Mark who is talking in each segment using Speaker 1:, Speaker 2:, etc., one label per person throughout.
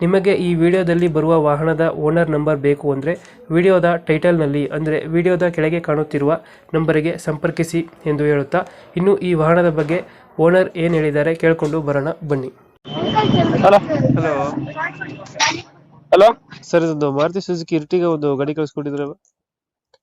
Speaker 1: ನಿಮಗೆ ಈ ವಿಡಿಯೋದಲ್ಲಿ ಬರುವ ವಾಹನದ ಓನರ್ ನಂಬರ್ ಬೇಕು ಅಂದರೆ ವಿಡಿಯೋದ ಟೈಟಲ್ನಲ್ಲಿ ಅಂದರೆ ವಿಡಿಯೋದ ಕೆಳಗೆ ಕಾಣುತ್ತಿರುವ ನಂಬರಿಗೆ ಸಂಪರ್ಕಿಸಿ ಎಂದು ಹೇಳುತ್ತಾ ಇನ್ನು ಈ ವಾಹನದ ಬಗ್ಗೆ ಓನರ್ ಏನು ಹೇಳಿದ್ದಾರೆ ಕೇಳಿಕೊಂಡು ಬರೋಣ ಬನ್ನಿ.
Speaker 2: ಹಲೋ
Speaker 1: ಹಲೋ
Speaker 2: ಹಲೋ
Speaker 1: ಸರ್ ಇದೊಂದು ಮಾರುತಿ ಸುಜುಕಿ ಇರ್ಟಿಗೆ ಒಂದು ಗಾಡಿ ಕಳಿಸ್ಕೊಂಡಿದ್ರೆ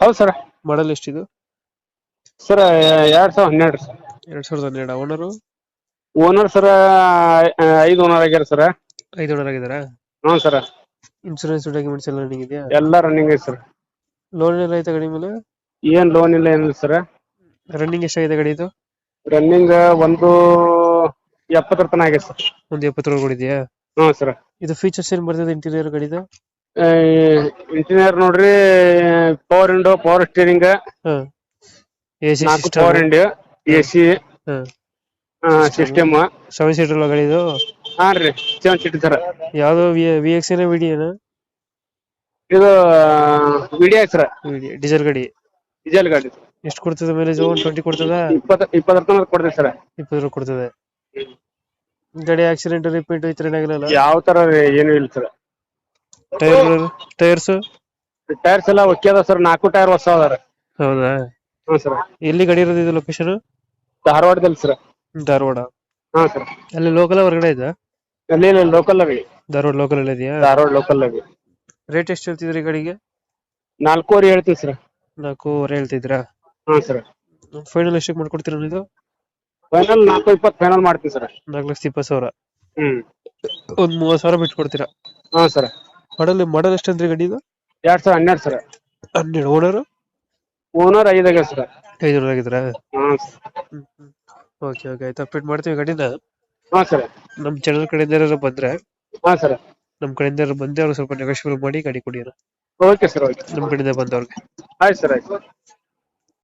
Speaker 2: ಹೌದು ಸರ್.
Speaker 1: ಮಾಡಲ್ ಎಷ್ಟಿದು?
Speaker 2: ಸರ್ ಎರಡ್ ಸಾವಿರದ ಹನ್ನೆರಡು ಸರ್.
Speaker 1: ಎರಡ್ ಸಾವಿರದ ಹನ್ನೆರಡು. ಓನರು
Speaker 2: ಓನರ್ ಸರ್ ಐದು ಓನರ್ ಆಗ್ಯಾರ ಸರ್.
Speaker 1: ಐದು ಓನರ್ ಆಗಿದಾರಾ
Speaker 2: ಹ್ಞೂ ಸರ್.
Speaker 1: ಇನ್ಶೂರೆನ್ಸ್ ಡಾಕ್ಯುಮೆಂಟ್ಸ್ ಎಲ್ಲ ರನ್ನಿಂಗ್ ಇದೆಯಾ?
Speaker 2: ಎಲ್ಲ ರನ್ನಿಂಗ್ ಐತೆ ಸರ್.
Speaker 1: ಲೋನ್ ಎಲ್ಲ ಐತೆ ಗಾಡಿ ಮೇಲೆ?
Speaker 2: ಏನ್ ಲೋನ್ ಇಲ್ಲ ಏನಿಲ್ಲ ಸರ್.
Speaker 1: ರನ್ನಿಂಗ್ ಎಷ್ಟಾಗಿದೆ ಗಾಡಿ ಇದು
Speaker 2: ರನ್ನಿಂಗ್ ಒಂದು ಎಪ್ಪತ್ತರ ತನಕ ಆಗೈತೆ ಸರ್.
Speaker 1: ಒಂದು ಎಪ್ಪತ್ತೇಳು ಕೊಡಿದೆಯಾ
Speaker 2: ಹ್ಞೂ ಸರ್.
Speaker 1: ಇದು ಫೀಚರ್ಸ್ ಏನು ಬರ್ತದೆ ಇಂಟೀರಿಯರ್ ಗಾಡಿದು?
Speaker 2: ಇಂಜಿನಿಯರ್ ನೋಡ್ರಿ power window power steering
Speaker 1: hmm A C
Speaker 2: ನಾಲ್ಕು
Speaker 1: system
Speaker 2: power window A C
Speaker 1: ಹಾ.
Speaker 2: ಸಿಸ್ಟಮ್
Speaker 1: ಸೆವೆನ್ ಸೀಟರ್ ಗಾಡಿ ಇದು
Speaker 2: ಹಾ ರೀ ಸೆವೆನ್ ಸೀಟ್ ಸರ್
Speaker 1: ಯಾವ್ದು ವಿ ಎಕ್ಸ್ ಏನ ವಿಡಿ ಏನ?
Speaker 2: ಇದು ವಿಡಿಯೋ ಸರ್
Speaker 1: ಡೀಸೆಲ್ ಗಾಡಿ.
Speaker 2: ಡೀಸೆಲ್ ಗಾಡಿ.
Speaker 1: ಎಷ್ಟು ಕೊಡ್ತದೆ ಮೈಲೇಜ್ ಒನ್ ಟ್ವೆಂಟಿ ಕೊಡ್ತದ?
Speaker 2: ಇಪ್ಪತ್ತ ಇಪ್ಪತ್ತರ ತನಕ ಕೊಡ್ತೀವಿ ಸರ್.
Speaker 1: ಇಪ್ಪತ್ತು ಕೊಡ್ತದೆ. ಗಾಡಿ ಆಕ್ಸಿಡೆಂಟ್ ರಿಪೀಟ್ ಈ ತರ ಏನಾಗಿಲ್ಲ
Speaker 2: ಯಾವ ತರ ಏನು ಇಲ್ಲ ಸರ್.
Speaker 1: ಟೈರ್ ಟೈರ್ಸ್
Speaker 2: ಟೈರ್ಸ್ ಎಲ್ಲ ಓಕೆ ಅದ ಸರ್ ನಾಲ್ಕು ಟೈರ್ ಹೊಸ ಅದಾರ
Speaker 1: ಹೌದಾ?
Speaker 2: ಹ್ಞೂ ಸರ್.
Speaker 1: ಎಲ್ಲಿ ಗಾಡಿ ಇರೋದು ಇದು ಲೊಕೇಶನ್
Speaker 2: ಧಾರವಾಡದಲ್ಲಿ ಸರ್.
Speaker 1: ಧಾರವಾಡ.
Speaker 2: ಹಾಂ ಸರ್.
Speaker 1: ಅಲ್ಲಿ ಲೋಕಲ್ ಹೊರಗಡೆ ಇದೆ?
Speaker 2: ಅಲ್ಲಿ ಲೋಕಲ್ ರೀ
Speaker 1: ಧಾರವಾಡ ಲೋಕಲ್ ಅಲ್ಲಿ ಇದೆಯಾ?
Speaker 2: ಧಾರವಾಡ ಲೋಕಲ್ ರೀ
Speaker 1: ರೇಟ್ ಎಷ್ಟು ಹೇಳ್ತಿದ್ರಿ ಗಾಡಿಗೆ?
Speaker 2: ನಾಲ್ಕೂವರೆ ಹೇಳ್ತೀವಿ ಸರ್
Speaker 1: ನಾಲ್ಕೂವರೆ ಹೇಳ್ತಿದ್ರಾ?
Speaker 2: ಹಾ ಸರ್
Speaker 1: ಫೈನಲ್ ಎಷ್ಟಕ್ಕೆ ಮಾಡ್ಕೊಡ್ತೀರಾ ಇದು
Speaker 2: ಫೈನಲ್ ನಾಲ್ಕು ಇಪ್ಪತ್ತು ಫೈನಲ್ ಮಾಡ್ತೀವಿ ಸರ್
Speaker 1: ನಾಲ್ಕು ಲಕ್ಷದ ಇಪ್ಪತ್ತು ಸಾವಿರ.
Speaker 2: ಹ್ಮ್.
Speaker 1: ಒಂದ್ ಮೂವತ್ತು ಸಾವಿರ ಬಿಟ್ಟು ಕೊಡ್ತೀರಾ
Speaker 2: ಹಾ ಸರ್
Speaker 1: ಮಾಡಲ್ ಮಾಡಲ್ ಅಂದ್ರೆ ಗಾಡಿ ಇದು
Speaker 2: ಎರಡ್ ಸಾವಿರ ಹನ್ನೆರಡು ಸರ್
Speaker 1: ಹನ್ನೆರಡು. ಓನರ್
Speaker 2: ಓನರ್ ಐದಾಗ ಸರ್
Speaker 1: ಐದು ಹ್ಮ್ ಆಗಿದ್ರಾ?
Speaker 2: ಹಾಂ
Speaker 1: ಓಕೆ ಓಕೆ ಆಯ್ತು ಅಪ್ಡೇಟ್ ಮಾಡ್ತೀವಿ ಗಾಡಿನ.
Speaker 2: ಹಾಂ ಸರ್.
Speaker 1: ನಮ್ಮ ಚಾನಲ್ ಕಡೆಯಿಂದ ಯಾರಾದ್ರು ಬಂದ್ರೆ
Speaker 2: ಹಾ ಸರ್.
Speaker 1: ನಮ್ಮ ಕಡೆಯಿಂದ ಯಾರು ಬಂದ್ರೆ ಅವ್ರು ಸ್ವಲ್ಪ ನೆಗೋಷಿಯಬಲ್ ಮಾಡಿ ಗಾಡಿ ಕೊಡಿ
Speaker 2: ಓಕೆ ಸರ್ ಓಕೆ.
Speaker 1: ನಮ್ಮ ಕಡೆಯಿಂದ ಬಂದವ್ರಿಗೆ.
Speaker 2: ಆಯ್ತು ಸರ್ ಆಯ್ತು